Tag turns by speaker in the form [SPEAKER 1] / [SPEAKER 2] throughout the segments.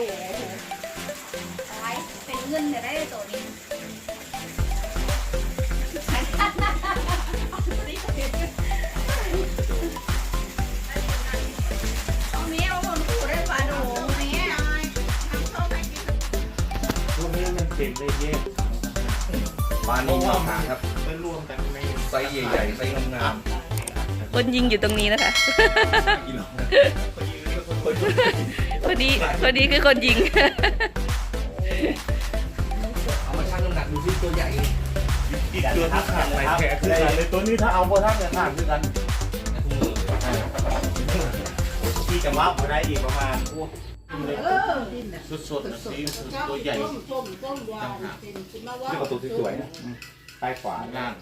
[SPEAKER 1] โหตายเป็นเงินจะได้ตัวนี้เอาเนี้ยเอาคนขู่ได้ปลาโดงเนี้ย
[SPEAKER 2] พวกนี้มันเป็นได้เยอะ
[SPEAKER 3] ปลานินนองหางครับ
[SPEAKER 2] มันรวมกันใน
[SPEAKER 3] ไซส์ใหญ่ๆไซส์งาม
[SPEAKER 4] คนยิงอยู่ตรงนี้นะคะ
[SPEAKER 3] ๆกิโล
[SPEAKER 4] พอดีพอดีคือคนยิง
[SPEAKER 3] เอามาชั่งน้ำหนักดูซิตัวใหญ่
[SPEAKER 2] อีกตัวที่ขาดไปแขกคือกันเลยตัวนี้ถ้าเอาโบทักเนี่ยขาดคือกัน
[SPEAKER 3] นะคุณมือ
[SPEAKER 2] ที่จะวับมาได้อีกประมาณ
[SPEAKER 1] เออ
[SPEAKER 2] สดๆนะสีตัวใหญ่
[SPEAKER 5] ต้มต้มต้มยาเป็นสิมาว่า
[SPEAKER 2] นี่ประตูสวยๆนะใต้ขวา
[SPEAKER 3] ล่าง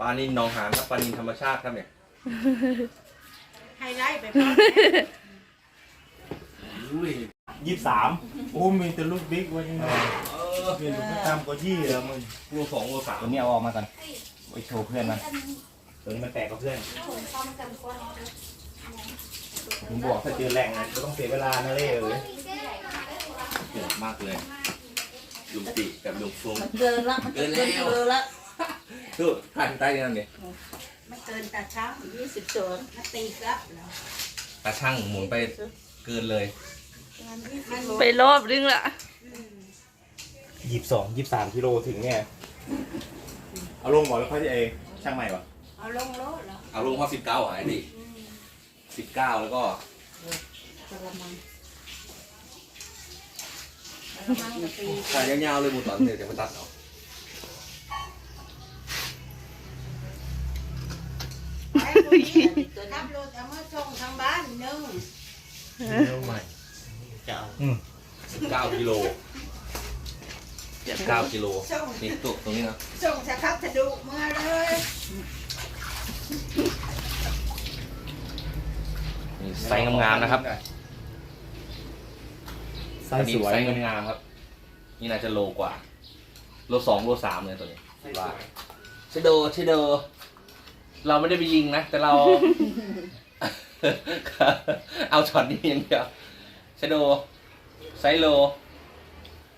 [SPEAKER 3] ปลานินนองหางครับปลานินธรรมชาติครับเนี่ย
[SPEAKER 5] ไฮไลท์ไปก่อน
[SPEAKER 2] ยี่สามโอ้มีแต่ลูกบิ๊กไว้ยังไง
[SPEAKER 3] เออ
[SPEAKER 2] มีลูกไม่ตามก็ยี่แล้วมึง
[SPEAKER 3] โลสองโลสาม
[SPEAKER 2] ตัวนี้เอาออกมากันไปโชว์เพื่อนมันตัวนี้มันแตกกับเพื่อนผมบอกถ้าเจอแหล่งก็ต้องเสียเวลานะเล่เอ้ย
[SPEAKER 3] โหดมากเลยลุงติกับลุงฟง
[SPEAKER 5] มันเกินละมันเกินเกินละ
[SPEAKER 3] ตู้ถ่ายใต้นี่นั่นเนี่ย
[SPEAKER 5] มันเกินตาช้างยี่สิบสองมาตีกลับแล้ว
[SPEAKER 3] ตาช่างหมุนไปเกินเลย
[SPEAKER 5] มัน
[SPEAKER 4] ไปรอบนึงละ
[SPEAKER 2] ยี่สิบสองยี่สิบสามกิโลถึงเนี่ยเอาลงก่อนแล้วค่อยเอช่างใหม่ปะ
[SPEAKER 5] เอาลงโลดแล้ว
[SPEAKER 3] เอาลงข้อสิบเก้าหายดิสิบเก้าแล้วก็
[SPEAKER 5] กระมังกระมังก็ตี
[SPEAKER 3] ถ่ายยาวๆเลยหมูตอนเดี๋ยวจะมาตัดเอา
[SPEAKER 5] ไปคนนี้ตัวนับรถเอามาส่งทางบ้านหนึ่ง
[SPEAKER 2] เร็วใหม่จะเอา
[SPEAKER 3] สิบเก้ากิโลสิบเก้ากิโล
[SPEAKER 5] ส่ง
[SPEAKER 3] นี่ตัวตรงนี้นะ
[SPEAKER 5] ส่งสครับสะดุเมื่อเลย
[SPEAKER 3] นี่ไซส์งามๆนะครับ
[SPEAKER 2] ไส้
[SPEAKER 3] อันนี้
[SPEAKER 2] สวย
[SPEAKER 3] ไซส์งามๆครับ นี่น่าจะโลกว่า โลสองโลสามเลยตัวนี้ว่าชิโดชิโด เราไม่ได้ไปยิงนะ แต่เรา เอาช็อตนี้อย่างเดียวชโดไซโล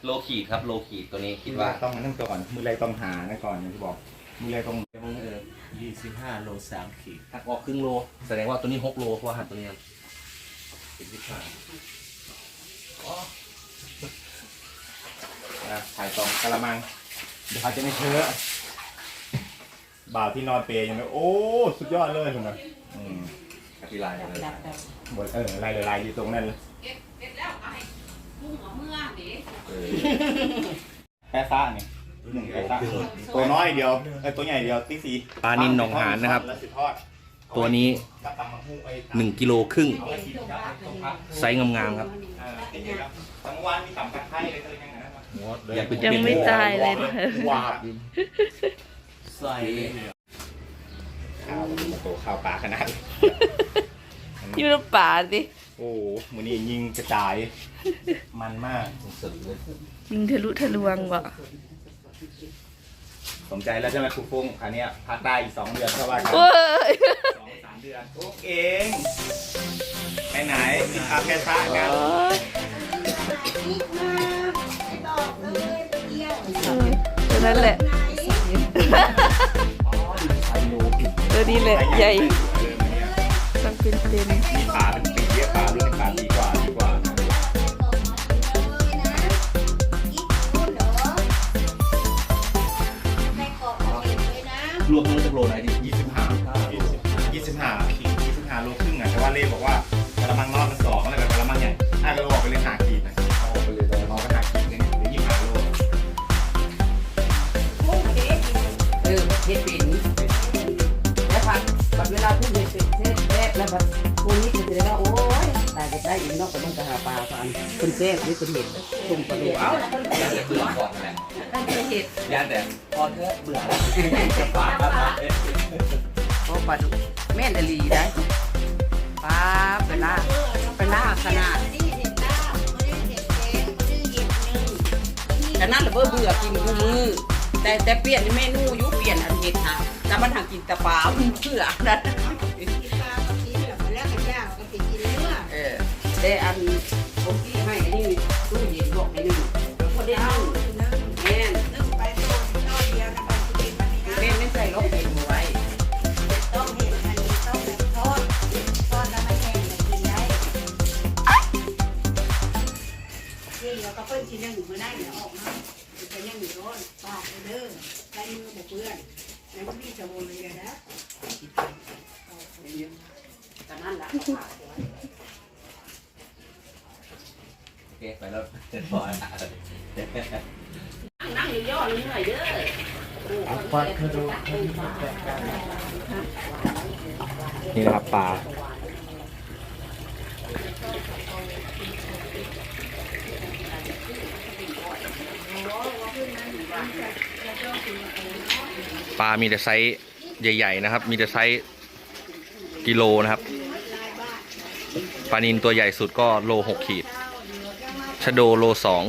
[SPEAKER 3] โลขีดครับ โลขีดตัวนี้คิดว่า
[SPEAKER 2] ต้องนั่งก่อน มือไรต้องหานะก่อนอย่างที่บอก มือไรต้องเออ
[SPEAKER 6] ยี่สิบห้าโลสามขีด
[SPEAKER 3] หักออกครึ่งโล แสดงว่าตัวนี้หกโลเพราะว่าหักตัวนี้เนสิบห้า
[SPEAKER 2] นะถ่ายตองกะละมัง เดี๋ยวเขาจะไม่เชื้อ บ่าวที่นอนเปรย์ยังไงโอ้สุดยอดเลยคุณนะอืม
[SPEAKER 3] อธิลายมาเลย
[SPEAKER 5] ดับดับบ
[SPEAKER 2] ทเออลายลายอยู่ตรงนั้นเลย
[SPEAKER 3] เออ
[SPEAKER 2] แค่ซ่าเนี่ยหนึ่งแค่ซ่าตัวน้อยเดียวเออตัวใหญ่เดียวที่สี่
[SPEAKER 3] ปลานินหนองหานนะครับ
[SPEAKER 2] แล้วสิทอด
[SPEAKER 3] ตัวนี้
[SPEAKER 2] กับตำมะฮุ่งไอ้
[SPEAKER 3] หนึ่งกิโลครึ่ง
[SPEAKER 2] เอาไว้กินกับต้มผัก
[SPEAKER 3] ไซส์งามๆครับ
[SPEAKER 2] อ่าเป็นไงครับทั้งวันมีตำตะไคร้อะไรก็เลยยังไงนะครับ
[SPEAKER 3] อยากเป็น
[SPEAKER 4] ยังไม่ตายเลยนะ
[SPEAKER 2] วาบ
[SPEAKER 6] ใส่
[SPEAKER 2] ข้าวมันโตข้าวปลาขนาด
[SPEAKER 4] อยู่ในป่าสิ
[SPEAKER 2] โอ้มือนี้ยิงกระจาย มันมาก
[SPEAKER 3] สุดเลย
[SPEAKER 4] ยิงทะลุทะลวงว่ะ
[SPEAKER 2] สนใจแล้วใช่ไหมครูฟุ้งคราวเนี้ยพักได้อีกสองเดือนก็ว่ากันสองสามเดือนโอ้เองไปไหนมีคาแค่ซ่ากัน
[SPEAKER 4] โอ้ย
[SPEAKER 5] อีกมาไม่บอกเลยไปเดียว
[SPEAKER 4] เออตัวนั้นแหละ
[SPEAKER 5] ไหน
[SPEAKER 4] ตัวนี้แหละใหญ่
[SPEAKER 2] เออมันเนี่ย
[SPEAKER 4] ต้องเป็นเต็ม
[SPEAKER 2] มีขาเป็นปีเยอะขารุ่นขาดีกว่าดีกว่า
[SPEAKER 5] เลยนะอีกคนเหรอในเกาะเห็นเลยนะ
[SPEAKER 3] รวมทั้งจะโลไหนดิ
[SPEAKER 2] ยี่สิบห้ายี่สิบห้าขีดยี่สิบห้าโลครึ่งอะแต่ว่าเล่บอกว่ากระมังนอกมัน ได้
[SPEAKER 3] อีกน
[SPEAKER 2] อ
[SPEAKER 5] ก
[SPEAKER 7] ก็ต้องไปหาปลาฟันคนแซ่บหรือคนเห็ดตุ่มปลาดุกเอา
[SPEAKER 3] ย่าเบื่อก่อนแหละ
[SPEAKER 4] ตั้งใจเห็ด
[SPEAKER 3] ย่านแต่พอเถอเบื่อแล้วจะฝากกันมาเอ๊ะ
[SPEAKER 7] โอ้ปลาดุกแม่นอหลีได้ปลาไปล่าไปล่าขนาด
[SPEAKER 5] นี่เห็ดลาบไม่ได้เห็ดแต่นึ่
[SPEAKER 7] นาเบื่อเบื่อกินทุกมือแต่แต่เปลี่ยนเมนูยุเปลี่ยนอันเห็ดค่ะแต่มันหากินแต่ปลาเพื่อนั้น ได้อันผมที่ให้อันนี้
[SPEAKER 5] ตู้เย็นบอกให้หนึ่งแล้วคนได้นั่งแม่นแม่ไม่ใส่ล็อกเก็
[SPEAKER 7] บไว้ก็เพิ่นชิ้นยังหนูมา
[SPEAKER 2] ได้เนี่ยออกมาเป็น
[SPEAKER 5] ยังอยู่ร้อน
[SPEAKER 2] ปากเด้อลายมือแบบเพื่อนแล้ว
[SPEAKER 7] พี่จะโวเลยนะตอนนั้นละ เลยเหนื่อยเด้อ
[SPEAKER 6] ฟัดมาดู
[SPEAKER 3] นี่นะครับปลาปลา มีแต่ไซส์ใหญ่ ๆ นะครับ มีแต่ไซส์กิโลนะครับ ปลานินตัวใหญ่สุดก็โลหกขีด ชโดโลสอง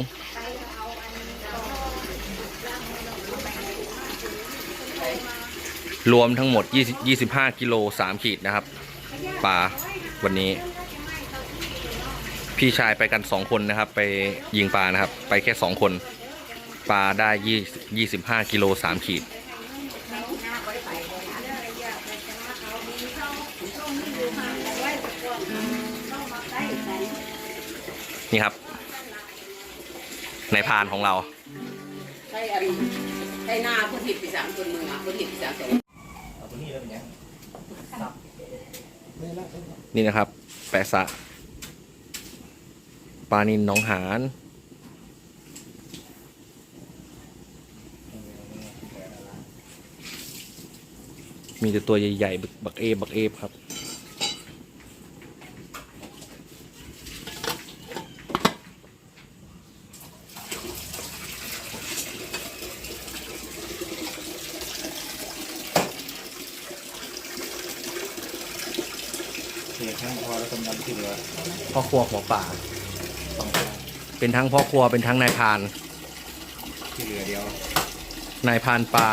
[SPEAKER 3] รวมทั้งหมด 20 25 กิโล 3 ขีดนะครับ ปลา วันนี้ พี่ชายไปกัน 2 คนนะครับ ไปยิงปลานะครับ ไปแค่ 2 คน ปลาได้ 20 25 กิโล 3 ขีด นี่ครับ ในพานของเรา
[SPEAKER 7] ใช่อันใช่หน้าผู้ผิดปีสามคนมือผู้ผิดปีสามสอง
[SPEAKER 3] นี่นะครับ แปะสะปลานินหน้องหานมีแต่ตัวใหญ่ๆบักบักเอฟบักเอฟครับ
[SPEAKER 6] เสียข้างพอแล้วกำลังที่เหลือ
[SPEAKER 3] พ่อครัวหัวป่าเป็นทั้งพ่อครัวเป็นทั้งนายพราน
[SPEAKER 6] ที่เหลือเดียวนา
[SPEAKER 3] ยพรานปลา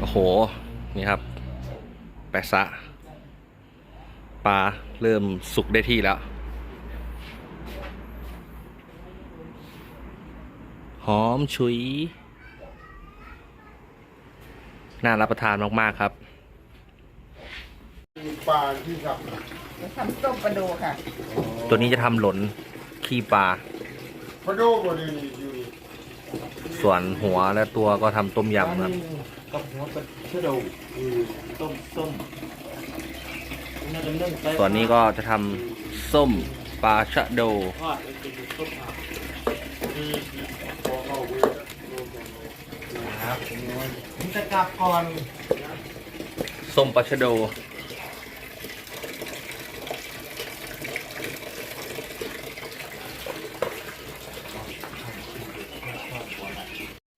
[SPEAKER 3] โอ้โห นี่ครับ แปะซะ ปลาเริ่มสุกได้ที่แล้ว หอมฉุย น่ารับประทานมาก ๆ ครับ
[SPEAKER 8] ปลาที่สับ
[SPEAKER 5] ทำต้มปลาโดค่ะ
[SPEAKER 3] ตัวนี้จะทำหล่นขี้ปลา
[SPEAKER 8] พะโดบริเวณอยู่
[SPEAKER 3] ส่วนหัวและตัวก็ทำต้มยำครับ
[SPEAKER 6] กับหัวกระเชือดูต้มส้ม
[SPEAKER 3] ส่วนนี้ก็จะทำส้มปลาชะโด
[SPEAKER 6] ทอดเป็นต้มผัก
[SPEAKER 8] มีพอเข้าเวท
[SPEAKER 6] ครับผมจะกลับก่อน
[SPEAKER 3] ส้มปลาชะโด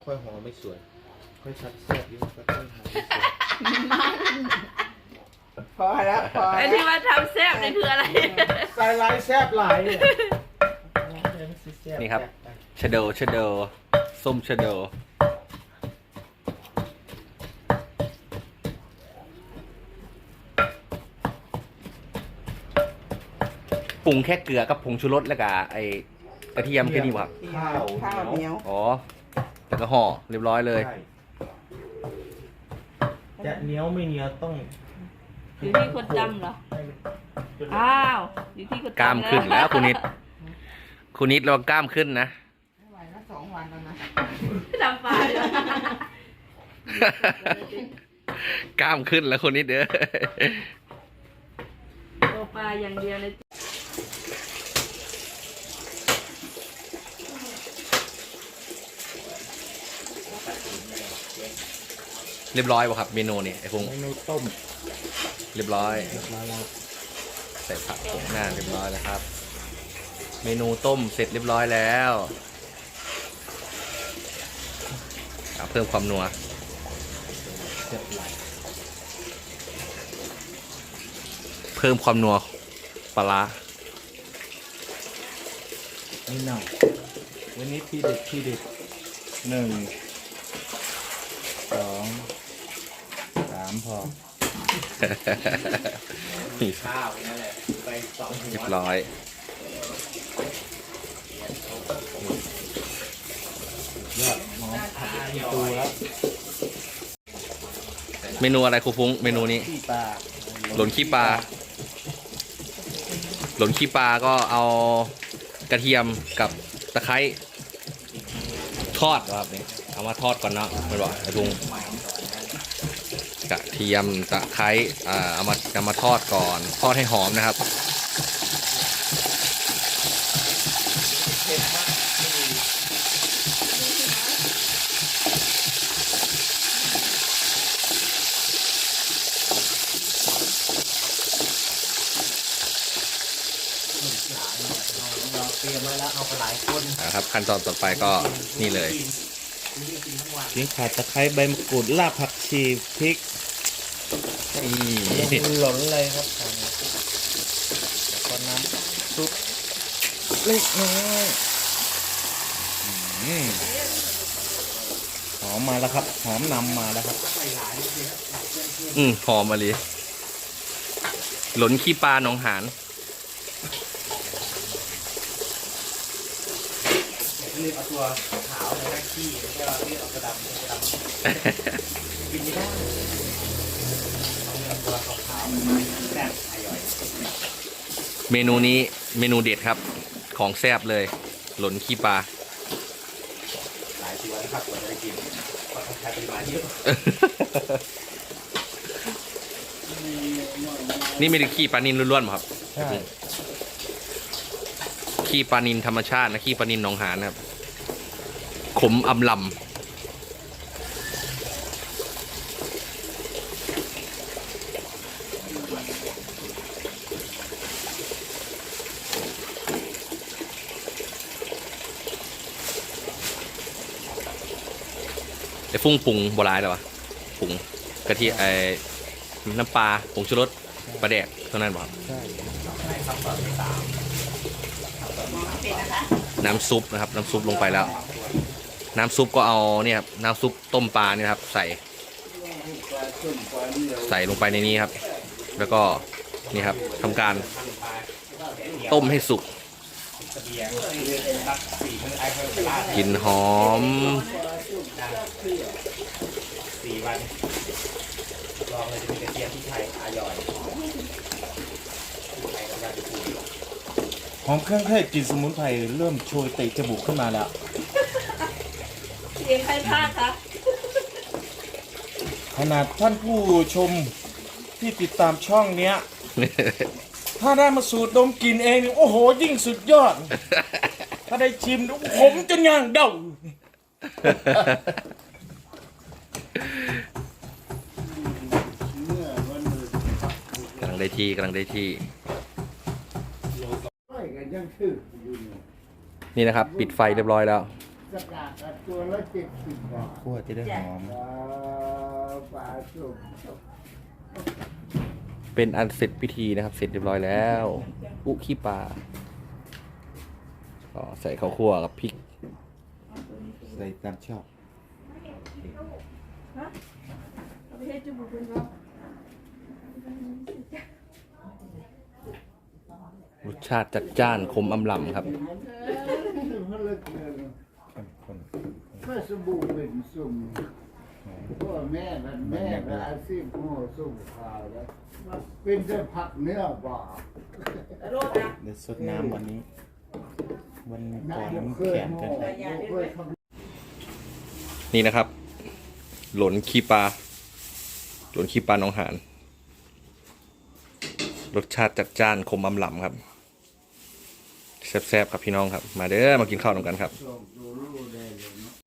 [SPEAKER 6] ค่อยหอมไม่สวย ค่อยชัดแซ่บยิ่งค่อยหอมไม่สวย
[SPEAKER 5] พอแล้วพอ
[SPEAKER 4] ไอ้ที่ว่าทำแซ่บนี่คืออะไร
[SPEAKER 8] ใส่ลายแซบหลายเนี่ย
[SPEAKER 3] นี่ครับ ชะโดชะโดส้มชะโดปรุงแค่เกลือกับผงชูรสแล้วก็ไอกระเทียมแค่นี้ครับ
[SPEAKER 6] ข้าว
[SPEAKER 5] ข้าวเหนียว
[SPEAKER 3] อ๋อแล้วก็ห่อเรียบร้อยเลย
[SPEAKER 6] ใช่จะเหนียวไม่เหนียวต้อง
[SPEAKER 4] อยู่ที่คนจำเหรอ อ้าว อยู่ที่คนจำ
[SPEAKER 3] กล้ามขึ้นแล้วคุณนิด คุณนิดเรากล้ามขึ้นนะ
[SPEAKER 5] ไม่ไหวแล้วสองวันแล้วนะ
[SPEAKER 4] จำปลาด้วย
[SPEAKER 3] กล้ามขึ้นแล้วคุณนิดเด้อ
[SPEAKER 4] ตัวปลาอย่างเดียวเลย
[SPEAKER 3] เรียบร้อยป่ะครับเมนูนี่ไอ้พง
[SPEAKER 6] เมนูต้ม
[SPEAKER 3] เรียบร้อย
[SPEAKER 6] มาแล้ว
[SPEAKER 3] ใส่ผักผงหน้าเรียบร้อยแล้วครับ เมนูต้มเสร็จเรียบร้อยแล้วเอาเพิ่มความนัว
[SPEAKER 6] เจ็บไหล
[SPEAKER 3] เพิ่มความนัวปลาร้า
[SPEAKER 6] นี่หน่อยวันนี้ที่เด็ดที่เด็ดหนึ่งสองสามพอ ข้าวนั่นแหละไปสองหั
[SPEAKER 3] เรี
[SPEAKER 6] วย
[SPEAKER 3] บร้อย
[SPEAKER 6] ยอดหอมผัดอีตูแล้ว
[SPEAKER 3] เมนูอะไรครูฟุ้ง เมนูนี้
[SPEAKER 6] ขี้ปลา
[SPEAKER 3] หล่นขี้ปลา หล่นขี้ปลาก็เอากระเทียมกับตะไคร้ทอดครับนี่เอามาทอดก่อนเนาะไม่บอกไอ้พุง กระเทียมตะไคร้เอามาเอามาทอดก่อน ทอดให้หอมนะครับ
[SPEAKER 6] เตรียมไว้แล้วเอาไปหลายคน
[SPEAKER 3] นะครับขั้นตอนต่อไปก็นี่เลย
[SPEAKER 6] เพียงขาดตะไคร้ใบมะกรูดรากผักชีพริก
[SPEAKER 3] นี่
[SPEAKER 6] หล่นเลยครับตอนนี้แล้วก็น้ำซุปเล็กน้อยอืมหอมมาแล้วครับ หอมนำมาแล้วครับ
[SPEAKER 3] อืมหอมมาเลยหล่นขี้ปลาหนองหาน
[SPEAKER 6] รีบเอาตัวขา วในหน้าขี้แล้วก็รีบเอากระดำกระดำกินไม่ได้เอาตัวขาวๆมันแซ่บอร่อย
[SPEAKER 3] เมนูนี้เมนูเด็ดครับ ของแซบเลย หล่นขี้ปลา
[SPEAKER 6] หลายตัวนะครับกว่าจะได้กินเพราะต้องใช้ปริมาณเยอะ
[SPEAKER 3] นี่ไม่ได้ขี้ปลานินล้วนๆหรอครับ
[SPEAKER 6] ใช่
[SPEAKER 3] ขี้ปลานินธรรมชาตินะขี้ปลานินหนองหานนะครับ ขมอำลำไอ้ฟุ้งปรุงโบราณหรอวะปรุงกะทิไอ้น้ำปลาผงชูรสปลาแดกเท่านั้นบ่ครับ
[SPEAKER 6] ใช่
[SPEAKER 3] น้ำซุปนะครับ น้ำซุปลงไปแล้ว น้ำซุปก็เอาเนี่ยครับน้ำซุปต้มปลาเนี่ยครับ ใส่ ใส่ลงไปในนี้ครับ แล้วก็นี่ครับทำการต้มให้สุกกลิ่นหอม
[SPEAKER 6] สี่วันลองเลยจะมีกระเทียมที่ไทยอร่อยหอมเครื่องเทศกลิ่นสมุนไพรเริ่มโชยเตะจมูกขึ้นมาแล้ว
[SPEAKER 4] เสียงใครพากคะ
[SPEAKER 6] ขนาดท่านผู้ชมที่ติดตามช่องเนี้ย ถ้าได้มาสูดดมกลิ่นเองนี่โอ้โห ยิ่งสุดยอด ถ้าได้ชิมผมจนย่างเดา
[SPEAKER 8] เมื่อวันหนึ่ง
[SPEAKER 3] กำลังได้ที่กำลังได้ที่
[SPEAKER 8] ร้อยกันยังถืออยู่นี่
[SPEAKER 3] นี่นะครับ ปิดไฟเรียบร้อยแล้ว
[SPEAKER 8] สกัดอันตัวละเจ็ดสิบบาท
[SPEAKER 6] คั่วจะได้หอม
[SPEAKER 8] ปลาปลาสุก
[SPEAKER 3] เป็นอันเสร็จพิธีนะครับ เสร็จเรียบร้อยแล้ว อุขี้ปลาก็ใส่ข้าวคั่วกับพริก
[SPEAKER 6] ใส่ตามชอบ
[SPEAKER 4] ไม่ใช่จุบุคุณเนาะ
[SPEAKER 3] รสชาติจัดจ้านขมอำลำครับ
[SPEAKER 8] มันเลิกเลย เมื่อสบู่เป็นสุ่มพ่อแม่กันแม่กับอาชีพโม่สุ่มข่าวแล้วเป็นแต่ผักเนื้อบ่าป
[SPEAKER 6] เดี๋ยวสดน้ำวันนี้ วันก่อนน้ำ
[SPEAKER 8] เคย
[SPEAKER 6] แข็งกัน
[SPEAKER 8] เคย
[SPEAKER 3] นี่นะครับ หล่นขี้ปลา หล่นขี้ปลาหน้องหาน รสชาติจัดจ้านคมอำลำครับแซ่บๆครับพี่น้องครับ มาเด้อมากินข้าวตรงกันครับ
[SPEAKER 8] ส่งดูรูได้เลยเนาะ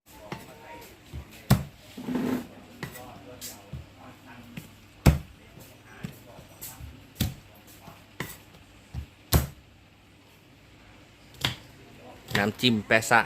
[SPEAKER 3] น้ำจิ้มแปะซะ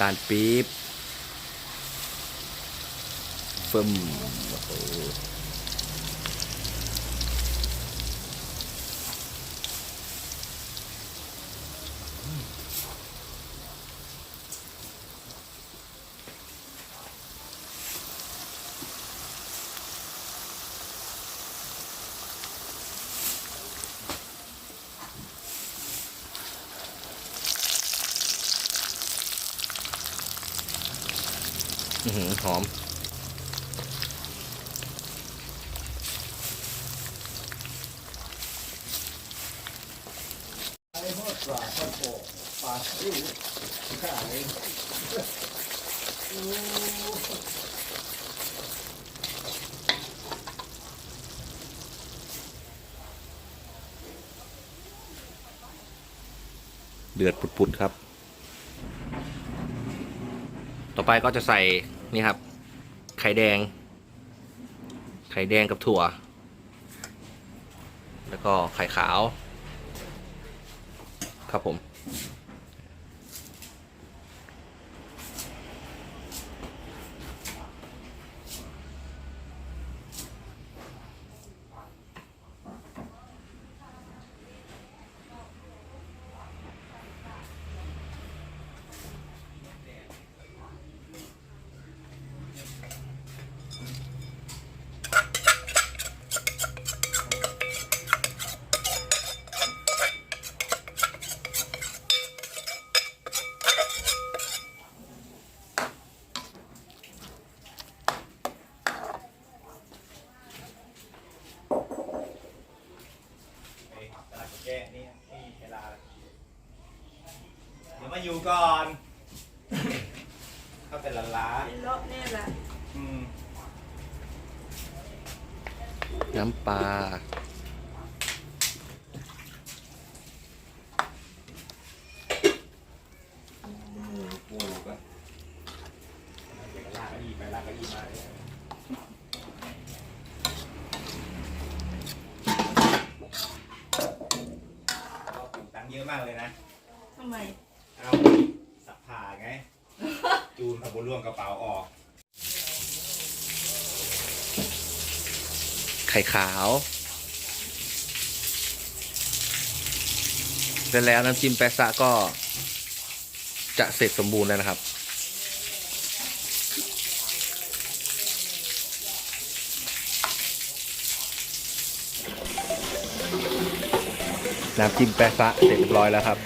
[SPEAKER 3] ตาลปี๊บฟึมโอ้โห หอมเดือดปุดๆครับ ต่อไปก็จะใส่ นี่ครับ ไข่แดง ไข่แดงกับถั่ว แล้วก็ไข่ขาว ครับผม
[SPEAKER 2] แกะนี่นี่เวลาเดี๋ยวมา อยู่ก่อนเข้าแต่ละล้า
[SPEAKER 4] เลาะเนี่ยแหละ
[SPEAKER 2] อืม
[SPEAKER 3] น้ำปลา
[SPEAKER 2] ปูก็เดี๋ยวก็ลากกระอีไปลากกระอีมาเลยก็ปลูกตังค์เยอะมากเลยนะ
[SPEAKER 4] ทำไม
[SPEAKER 2] เอาสับผ่าไง จูนขับบนร่วงกระเป๋าออก
[SPEAKER 3] ไข่ขาวเสร็จแล้วน้ำจิ้มแปะซะก็จะเสร็จสมบูรณ์แล้วนะครับ น้ำจิ้มแปะซะเสร็จเรียบร้อยแล้วครับ